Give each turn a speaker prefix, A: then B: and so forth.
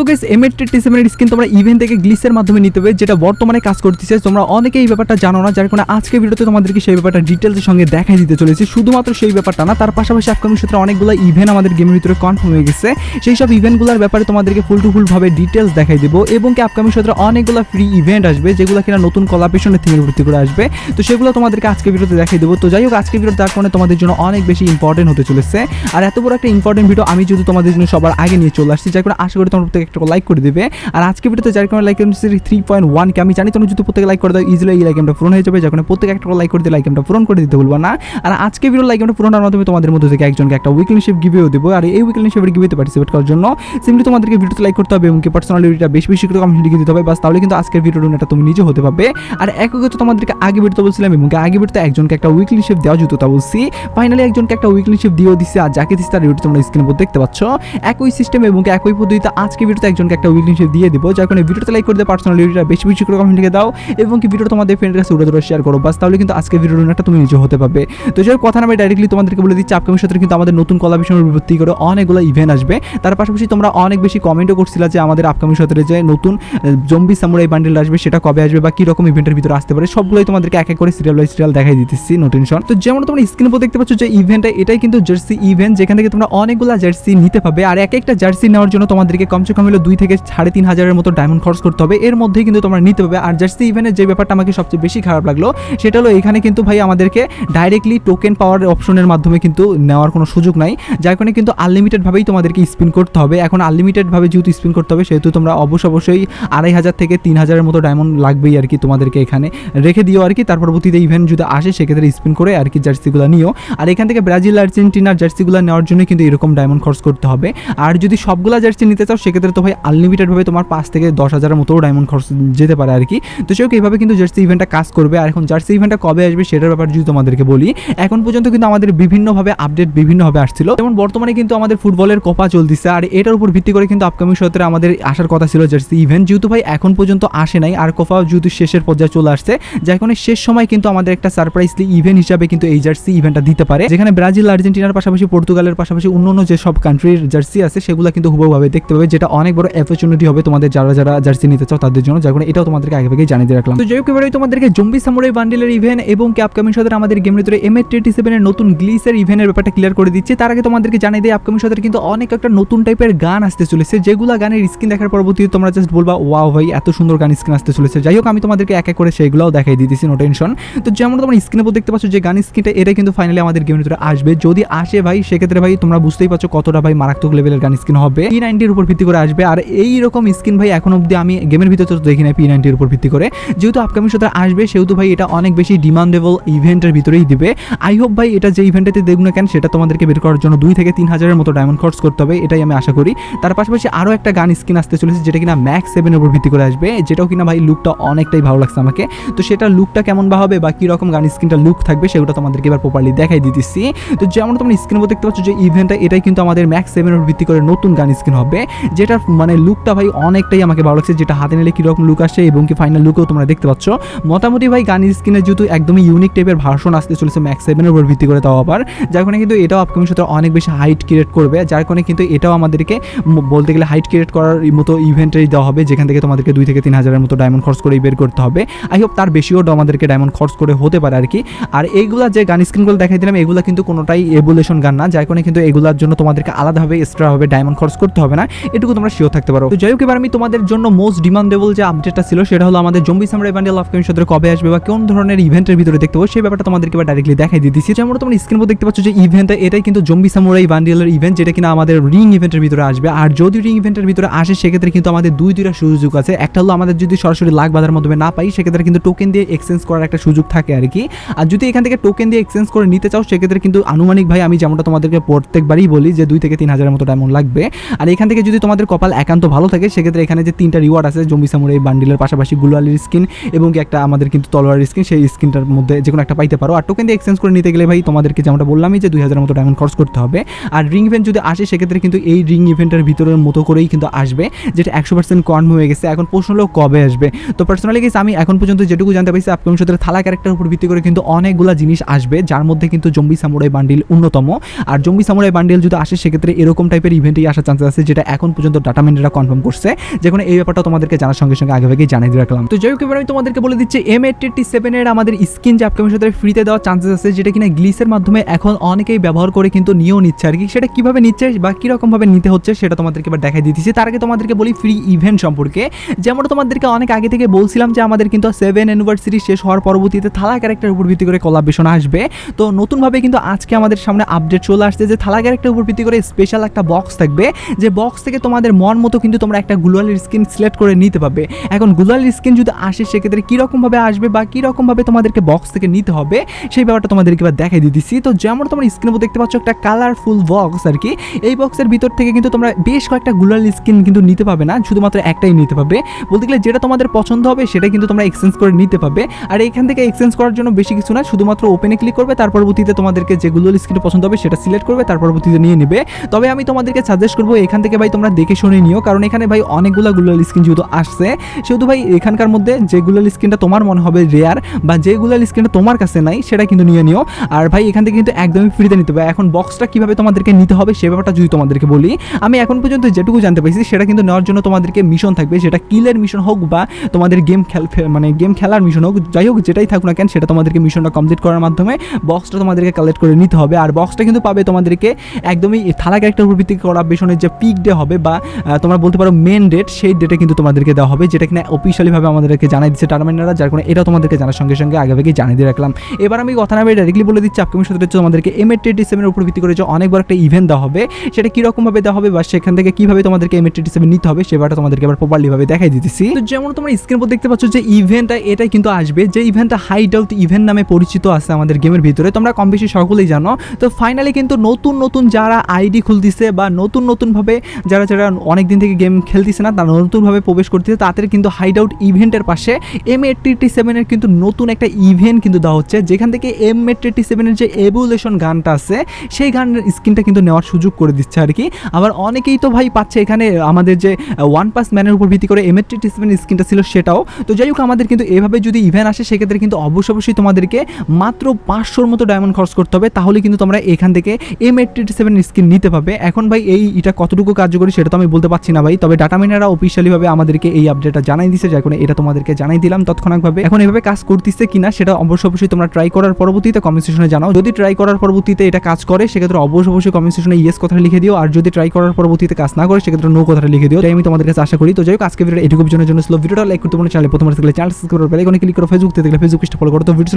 A: So guys এমএটেড টিসেমের skin তোমরা ইভেন্ট থেকে গ্লিসের মাধ্যমে নিতে হবে, যেটা বর্তমানে কাজ করতেছে। তোমরা অনেকে এই ব্যাপারটা জানো না, যার কারণে আজকে ভিডিওতে তোমাদেরকে সেই ব্যাপারটা ডিটেলসের সঙ্গে দেখাই দিতে চলেছি। শুধুমাত্র সেই ব্যাপারটা না, তার পাশাপাশি আপকামিং সূত্রে অনেকগুলো ইভেন্ট আমাদের গেমের ভিতরে কনফার্ম হয়ে গেছে। সেই সব ইভেন্টগুলোর ব্যাপারে তোমাদেরকে ফুল টু ফুল ভাবে ডিটেলস দেখাই দেবো, এবং কি আপকামিং সূত্রে অনেকগুলো ফ্রি ইভেন্ট আসবে, যেগুলো কিনা নতুন কলাপেশনের থিমের ভর্তি করে আসবে। তো সেগুলো তোমাদেরকে আজকে ভিডিওতে দেখাই দেবো। তো যাই হোক আজকে ভিডিও তার কারণে তোমাদের জন্য অনেক বেশি ইম্পর্টেন্ট হতে চলেছে। আর এত বড় একটা ইম্পর্টেন্ট ভিডিও আমি যদি তোমাদের জন্য সবার আগে নিয়ে চলে আসছি, যার কারণে আশা করি তোমরা একটা লাইক করে দেবে। আর আজকে ভিডিওতে যার কারণে লাইক থ্রি পয়েন্ট ওয়ানকে আমি জানি তোমরা যদি প্রত্যেকে লাইক করে দাও ইজিলি এই লাইকটা পূরণ হয়ে যাবে। কারণে প্রত্যেক একটা লাইক করে দিয়ে লাইকটা পূরণ করে দিতে বলব না। আর আজকে ভিডিও লাইকটা পূরণের মাধ্যমে তোমাদের মধ্যে থেকে একজনকে একটা উইকলি শিপ গিভেও দেবো। আর এই উইকলি শিপের গিভেতে পার্টিসিপেট করার জন্য সিম্পলি তোমাদেরকে ভিডিওতে লাইক করতে হবে এবং পার্সোনালিটিটা বেশি বেশি করে কমেন্ট লিখে দিতে হবে। বাস, তাহলে কিন্তু আজকের ভিডিও এটা তুমি নিজে হতে পারবে। আর একই কথা তোমাদেরকে আগে ভিডিওতে বলছিলাম এবং আগে ভিডিওতে একজনকে একটা উইকলি শিপ দেওয়া যেত তা বলছি। ফাইনালি একজনকে একটা উইকলি শিপ দিয়েও দিচ্ছে আর যাকে দিচ্ছে তার ভিডিও তোমরা স্ক্রিনের উপর দেখতে পাচ্ছ। একই সিস্টেম এবং একই পদ্ধতিতে আজকে ভিডিওতে একজনকে একটা উইকলি শিপ দিয়ে দিব, যার কারণে ভিডিওতে লাইক করে দিয়ে পার্সোনালিটিটা বেশি বেশি করে কমেন্ট লিখে দাও, এবং কি ভিডিও তোমাদের ফ্রেন্ডের কাছে উড়ে ধরে শেয়ার করো, বাস তাহলে কিন্তু আজকে ভিডিওটা তুমি নিজে হতে পারবে। তো যাই কথা না আমি ডাইরেক্টলি তোমাদেরকে বলে দিচ্ছি আপকামিং সাথে কিন্তু আমাদের নতুন কলাভিশনের ভিত্তি করে অনেকগুলো ইভেন্ট আসবে। তার পাশাপাশি তোমরা অনেক বেশি কমেন্টও করছিলা যে আমাদের আপকামিং সাথে যে নতুন জম্বি সামুরাই বান্ডেল আসবে, সেটা কবে আসবে বা কি রকম ইভেন্টের ভিতরে আসতে পারে, সবগুলোই তোমাদেরকে এক এক করে সিরিয়াল বাই সিরিয়াল দেখাই দিতেছি নো টেনশন তো যেমন তোমরা স্ক্রিনের উপর দেখতে পাচ্ছ যে ইভেন্টটা এটাই কিন্তু জার্সি ইভেন্ট যেখান থেকে তোমরা অনেকগুলো জার্সি নিতে পাবে আর এক একটা জার্সি নেওয়ার জন্য তোমাদেরকে কমসে কম হলো দুই থেকে সাড়ে তিন হাজারের মতো ডায়মন্ড খরচ করতে হবে। এর মধ্যেই কিন্তু তোমরা নিতে পারবে। আর জার্সি ইভেন্টের যে ব্যাপারটা আমাকে সবচেয়ে বেশি খারাপ লাগল, সেটা হলো এখানে কিন্তু ভাই আমাদেরকে ডাইরেক্টলি টোকেন পাওয়ার অপশনের মাধ্যমে কিন্তু নেওয়ার কোনো সুযোগ নাই। যার কারণে কিন্তু আনলিমিটেডভাবেই তোমাদেরকে স্পিন করতে হবে। এখন আনলিমিটেডভাবে যেহেতু স্পিন করতে হবে, সেহেতু তোমরা অবশ্য অবশ্যই আড়াই হাজার থেকে তিন হাজারের মতো ডায়মন্ড লাগবেই আর কি তোমাদেরকে এখানে রেখে দিও আর কি। তার পরবর্তীতে ইভেন্ট যদি আসে, সেক্ষেত্রে স্পিন করে আর কি জার্সিগুলো নিও। আর এখান থেকে ব্রাজিল আর্জেন্টিনার জার্সিগুলো নেওয়ার জন্য কিন্তু এরকম ডায়মন্ড খরচ করতে হবে। আর যদি সবগুলা জার্সি নিতে চাও, সেক্ষেত্রে তো ভাই আনলিমিটেডভাবে তোমার পাঁচ থেকে দশ হাজারের মতো ডায়মন্ড খরচ যেতে পারে আর কি। তো সেও এইভাবে কিন্তু জার্সি ইভেন্টটা কাজ করবে। আর এখন জার্সি ইভেন্টটা কবে আসবে সেটার ব্যাপারে যদি তোমাদেরকে বলি, এখন পর্যন্ত কিন্তু আমাদের বিভিন্নভাবে আপডেট বিভিন্নভাবে আসছিল। যেমন বর্তমানে কিন্তু আমাদের ফুটবলের কোপা চলতেছে, আর এটার উপর ভিত্তি করে কিন্তু আপকামিং সত্রে আমাদের আসার কথা ছিল জার্সি ইভেন্ট যেহেতু ভাই এখন পর্যন্ত আসে নাই, আর কোপা যেহেতু শেষের পর্যায়ে চলে আসছে, যার কারণে শেষ সময় কিন্তু আমাদের একটা সারপ্রাইজলি ইভেন্ট হিসাবে কিন্তু এই জার্সি ইভেন্টটা দিতে পারে। যেখানে ব্রাজিল, আর্জেন্টিনার পাশাপাশি, পর্তুগালের পাশাপাশি অন্য অন্য যে সব কান্ট্রির জার্সি আছে, সেগুলো কিন্তু হুবভাবে দেখতে পাবে, যেটা অনেক বড় অপরচুনিটি হবে তোমাদের যারা যারা জার্সি নিতে চাও তাদের জন্য, যার কারণে এটাও তোমাদেরকে আগে থেকেই জানিয়ে রাখলাম। তো যাই হোক, এবারে তোমাদেরকে জম্বি সামুরাই বান্ডেলের ইভেন্ট এবং কি আপকামিং সাথে আমাদের গেমের ভিতরে এম এ সেভেনের নতুন গ্লিসের ইভেন্টের ব্যাপারটা ক্লিয়ার করে দিচ্ছে। তার আগে তোমাদেরকে জানিয়ে দেয় আপকামিং সাথে কিন্তু অনেক একটা নতুন টাইপের গান আসতে চলেছে। যেগুলো গানের স্ক্রিন দেখার পরবর্তীতে তোমরা জাস্ট বলবা, ওয়াও ভাই, এত সুন্দর গান স্ক্রিন আসতে চলেছে। যাই হোক, আমি তোমাদেরকে এক এক করে সেইগুলোও দেখাই দিতেছি নো টেনশন তো যেমন তোমরা স্ক্রিনের উপর দেখতে পাচ্ছ যে গান স্ক্রিনটা এটা কিন্তু ফাইনালি আমাদের গেমের ভিতরে আসবে। যদি আসে ভাই, সেক্ষেত্রে ভাই তোমরা বুঝতেই পারছ কতটা ভাই মারাত্মক লেভেলের গান স্ক্রিন হবে। পি নাইনটির উপর ভিত্তি করে আর এই রকম স্ক্রিন ভাই এখন অব্দি আমি গেমের ভিতরে তো দেখি না পি নাইনটির উপর ভিত্তি করে। যেহেতু আপকামিং সাথে আসবে, সেহেতু ভাই এটা অনেক বেশি ডিমান্ডেবল ইভেন্টের ভিতরেই দিবে। আই হোপ ভাই এটা যে ইভেন্টেতে দেখুন না কেন, সেটা তোমাদেরকে বের করার জন্য দুই থেকে তিন হাজারের মতো ডায়মন্ড খরচ করতে হবে, এটাই আমি আশা করি। তার পাশাপাশি আরও একটা গান স্ক্রিন আসতে চলেছে, যেটা কিনা ম্যাক্স সেভেনের উপর ভিত্তি করে আসবে, যেটাও কিনা ভাই লুকটা অনেকটাই ভালো লাগছে আমাকে। তো সেটা লুকটা কেমন বা হবে বা কীরকম গান স্ক্রিনটা লুক থাকবে, সেগুলো তোমাদেরকে এবার প্রপারলি দেখাই দিতেছি। তো যেমন তোমরা স্ক্রিনের উপর দেখতে পাচ্ছ যে ইভেন্টটা এটাই কিন্তু আমাদের ম্যাক্স সেভেনের উপর ভিত্তি করে নতুন গান স্ক্রিন হবে যেটা মানে লুকটা ভাই অনেকটাই আমাকে ভালো লাগছে, যেটা হাতে নিলে কীরকম লুক আসে এবং কি ফাইনাল লুকেও তোমরা দেখতে পাচ্ছ। মোটামুটি ভাই গান স্ক্রিনের যেহেতু একদমই ইউনিক টাইপের ভার্সন আসতে চলেছে ম্যাক্স সেভেনের উপর ভিত্তি করে তাও আবার, যার কারণে কিন্তু এটাও আপকামিং সাথে অনেক বেশি হাইট ক্রিয়েট করবে, যার কারণে কিন্তু এটাও আমাদেরকে বলতে গেলে হাইট ক্রিয়েট করার মতো ইভেন্টেই দেওয়া হবে, যেখান থেকে তোমাদেরকে দুই থেকে তিন হাজারের মতো ডায়মন্ড খরচ করে বের করতে হবে। আই হোপ তার বেশিও আমাদেরকে ডায়মন্ড খরচ করে হতে পারে আর কি। আর এইগুলা যে গান স্ক্রিনগুলো দেখাই দিলাম, এগুলো কিন্তু কোনোটাই এভুলেশন গান না, যার কারণে কিন্তু এগুলোর জন্য তোমাদেরকে আলাদাভাবে এক্সট্রাভাবে ডায়মন্ড খরচ করতে হবে না। এটুকু তোমরা শিওর থাকতে পারো। তো যাই হোক, এবার আমি তোমাদের জন্য মোস্ট ডিমান্ডেবল যে আপডেটটা ছিল, সেটা হলো আমাদের জম্বি সামরাই বান্ডেল অফ কেমির সাথে কবে আসবে বা কোন ধরনের ইভেন্টের ভিতরে দেখতে পাবো, সেই ব্যাপারটা তোমাদেরকে এবার ডাইরেক্টলি দেখাই দিতেছি যেমন তোমরা স্ক্রিন দেখতে পাচ্ছ যে ইভেন্টটা এটাই কিন্তু জম্বি সামুরাই বান্ডেলের ইভেন্ট যেটা কিনা আমাদের রিং ইভেন্টের ভিতরে আসবে। আর যদি রিং ইভেন্টের ভিতরে আসে, সেক্ষেত্রে কিন্তু আমাদের দুই দুইটা সুযোগ আছে। একটা হলো আমাদের যদি সরাসরি লাখ বাজার মাধ্যমে না পাই, সেক্ষেত্রে কিন্তু টোকেন দিয়ে এক্সচেঞ্জ করার একটা সুযোগ থাকে আর কি। আর যদি এখান থেকে টোকেন দিয়ে এক্সচেঞ্জ করে নিতে চাও, সেক্ষেত্রে কিন্তু আনুমানিক ভাই আমি যেমনটা তোমাদেরকে প্রত্যেকবারই বলি যে দুই থেকে তিন হাজারের মতো ডায়মন্ড লাগবে। আর এখান থেকে যদি তোমাদের কপাল একান্ত ভালো থাকে, সেক্ষেত্রে এখানে যে তিনটা রিওয়ার্ড আছে, জমি জম্বি সামুরাই বান্ডিলের পাশাপাশি গুলালির স্কিন এবং একটা আমাদের কিন্তু তলোয়ারের স্কিন সেই স্কিনটার মধ্যে যে কোনো একটা পাইতে পারো। আর টোকেন দিয়ে এক্সচেঞ্জ করে নিতে গেলে ভাই, তোমাদেরকে যেমনটা বললামই যে দুই হাজারের মতো ডায়মন্ড খরচ করতে হবে। আর রিং ইভেন্ট যদি আসে, সেক্ষেত্রে কিন্তু এই রিং ইভেন্টের ভিতরের মতো করেই কিন্তু আসবে, যেটা একশো পার্সেন্ট কনফার্ম হয়ে গেছে। এখন প্রশ্ন হলো কবে আসবে? তো পার্সোনালি গেছে আমি এখন পর্যন্ত যেটুকু জানতে পারছি আপকামিং সতের থালা ক্যারেক্টার উপর ভিত্তি করে কিন্তু অনেকগুলো জিনিস আসবে, যার মধ্যে কিন্তু জম্বি সামুরাই বান্ডিল অন্যতম। আর জম্বি সামুরাই বান্ডিল যদি আসে, সেক্ষেত্রে এরকম টাইপের ইভেন্টেই আসার চান্সেস আছে, যেটা এখন পর্যন্ত ডাটা মিনাররা কনফার্ম করছে যে কোনো এই ব্যাপারটা তোমাদেরকে জানার সঙ্গে সঙ্গে আগে ভাগেই জানিয়ে দিয়ে রাখলাম। তো যাই হোক, এবার আমি তোমাদেরকে বলে দিচ্ছি এম এইটটি সেভেনের আমাদের স্কিন যে আপকামিং সাথে ফ্রিতে দেওয়ার চান্সেস আছে, যেটা কিনা গ্লিসের মাধ্যমে এখন অনেকেই ব্যবহার করে কিন্তু নিয়েও নিচ্ছে আর কি। সেটা কীভাবে নিচ্ছে বা কীরকমভাবে নিতে হচ্ছে সেটা তোমাদেরকে এবার দেখাই দিতেছি তার আগে তোমাদেরকে বলি ফ্রি ইভেন্ট সম্পর্কে। যেমন তোমাদেরকে অনেক আগে থেকে বলছিলাম যে আমাদের কিন্তু সেভেন অ্যানিভার্সারি শেষ হওয়ার পরবর্তীতে থালা ক্যারেক্টার উপর ভিত্তি করে কোলাবেশন আসবে। তো নতুনভাবে কিন্তু আজকে আমাদের সামনে আপডেট চলে আসছে যে থালা ক্যারেক্টার উপর ভিত্তি করে স্পেশাল একটা বক্স থাকবে। যে বক্স থেকে তোমাদের মন মতো কিন্তু তোমরা একটা গ্লোয়ালের স্কিন সিলেক্ট করে নিতে পারবে। এখন গ্লোয়ালের স্কিন যদি আসে, সেক্ষেত্রে কীরকমভাবে আসবে বা কীরকমভাবে তোমাদেরকে বক্স থেকে নিতে হবে, সেই ব্যাপারটা তোমাদেরকে এবার দেখাই দিতেছি তো যেমন তোমরা স্ক্রিনের দেখতে পাচ্ছ একটা কালারফুল বক্স আর কি। এই বক্সের ভিতর থেকে কিন্তু তোমরা বেশ কয়েকটা গ্লোয়াল স্কিন কিন্তু নিতে পাবে না, শুধুমাত্র একটাই নিতে পাবে বলতে গেলে যেটা তোমাদের পছন্দ হবে, সেটা কিন্তু তোমরা এক্সচেঞ্জ করে নিতে পাবে আর এখান থেকে এক্সচেঞ্জ করার জন্য বেশি কিছু না, শুধুমাত্র ওপেনে ক্লিক করবে, তার পরবর্তীতে তোমাদেরকে যে গ্লোয়াল স্কিন পছন্দ হবে, সেটা সিলেক্ট করবে, তার পরবর্তীতে নিয়ে নেবে। তবে আমি তোমাদেরকে সাজেস্ট করব, এখান থেকে ভাই তোমরা দেখে শুনে নিও, কারণ এখানে ভাই অনেকগুলো গ্লোয়াল স্কিন যেহেতু আসছে, সেহেতু ভাই এখানকার মধ্যে যে গ্লোয়াল স্কিনটা তোমার মনে হবে রেয়ার বা যে গ্লোয়াল স্কিনটা তোমার কাছে নাই, সেটা কিন্তু নিয়ে নিও। আর ভাই এখান থেকে কিন্তু একদমই ফ্রিতে নিতে হবে। এখন বক্সটা কীভাবে তোমাদেরকে নিতে হবে সে ব্যাপারটা যদি তোমাদেরকে বলি, আমি এখন পর্যন্ত যেটুকু জানতে পারছি সেটা কিন্তু নেওয়ার জন্য তোমাদেরকে মিশন থাকবে, সেটা কিলের মিশন হোক বা তোমাদের গেম খেল মানে গেম খেলার মিশন হোক, যাই হোক যেটাই থাকুক না কেন, সেটা তোমাদেরকে মিশনটা কমপ্লিট করার মাধ্যমে বক্সটা তোমাদেরকে কালেক্ট করে নিতে হবে। আর বক্সটা কিন্তু পাবে তোমাদেরকে একদমই থালা ক্যারেক্টার উপর ভিত্তি করা মিশনের যে পিক ডে হবে বা তোমরা বলতে পারো মেন ডেট সেই ডেটে কিন্তু তোমাদেরকে দেওয়া হবে, যেটা কিনা অফিসিয়ালিভাবে আমাদেরকে জানাই দিচ্ছে টার্মিনাররা যার কারণে এটা তোমাদেরকে জানার সঙ্গে সঙ্গে আগে আগেই জানিয়ে দিয়ে রাখলাম। এবার আমি কথা না ডাইরেক্টলি বলে দিচ্ছি আপকামিং হচ্ছে তোমাদেরকে এম এর টেটি সেভেনের উপর ভিত্তি করে যে অনেক বড় একটা ইভেন্ট দেওয়া হবে, সেটা কীরকমভাবে দেওয়া হবে বা সেখান থেকে কীভাবে তোমাদেরকে এম এর টেটি সেভেন নিতে হবে সেবারটা তোমাদেরকে এবার প্রপারলিভাবে দেখাই দিতেছি। তো যেমন তোমরা স্ক্রিন উপর দেখতে পাচ্ছ যে ইভেন্টটা এটাই কিন্তু আসবে। যে ইভেন্টটা হাইড আউট ইভেন্ট নামে পরিচিত আছে আমাদের গেমের ভিতরে, তোমরা কম বেশি সকলেই জানো। তো ফাইনালি কিন্তু নতুন নতুন যারা আইডি খুলতেছে বা নতুন নতুনভাবে যারা যারা অনেক দিন থেকে গেম খেলতেছে না, তারা নতুনভাবে প্রবেশ করতেছে, তাদের কিন্তু হাইড আউট ইভেন্টের পাশে এম এইটটি সেভেনের কিন্তু নতুন একটা ইভেন্ট কিন্তু দেওয়া হচ্ছে, যেখান থেকে এম এইটটি সেভেনের যে এভুলেশন গানটা আছে, সেই গানের স্কিনটা কিন্তু নেওয়ার সুযোগ করে দিচ্ছে আর কি। আবার অনেকেই তো ভাই পাচ্ছে এখানে, আমাদের যে ওয়ান পাস ম্যানের উপর ভিত্তি করে এম এইটটি সেভেন স্কিনটা ছিল সেটাও। তো যাই হোক, আমাদের কিন্তু এভাবে যদি ইভেন্ট আসে, সেক্ষেত্রে কিন্তু অবশ্যই অবশ্যই তোমাদেরকে মাত্র পাঁচশোর মতো ডায়মন্ড খরচ করতে হবে, তাহলে কিন্তু তোমরা এখান থেকে এম এইটটি সেভেন স্কিন নিতে পাবে এখন ভাই এই এটা কতটুকু কার্যকরী সেটা তো আমি বলতে পারছি না ভাই, তবে ডাটা মিনারা অফিসিয়ালিভাবে আমাদেরকে এই আপডেটটা জানাই দিছে কারণে এটা তোমাদেরকে জানাই দিলাম তৎক্ষণাৎভাবে এখন এভাবে কাজ করতেছে কিনা সেটা অবশ্যই অবশ্যই তোমরা ট্রাই করার পরবর্তীতে কমেন্ট সেকশনে জানাও। যদি ট্রাই করার পরবর্তীতে এটা কাজ করে, সেক্ষেত্রে অবশ্যই অবশ্যই কমেন্ট সেকশনে ইয়েস কথা লিখে দিও। আর যদি ট্রাই করার পরবর্তীতে কাজ না করে, সেক্ষেত্রে নো কথাটা লিখে দিও। তাই আমি তোমাদের কাছে আশা করি। তো যাই হোক আজকে ভিডিও এটুকু জন্য স্লো ভিডিওটা লাইক করতে মনে চ্যানেল প্রথমে চ্যানেল সাবস্ক্রাইব করে বেলাইকনে ক্লিক করো। ফেসবুক থেকে ফেসবুক ফলো করো। তো ভিডিও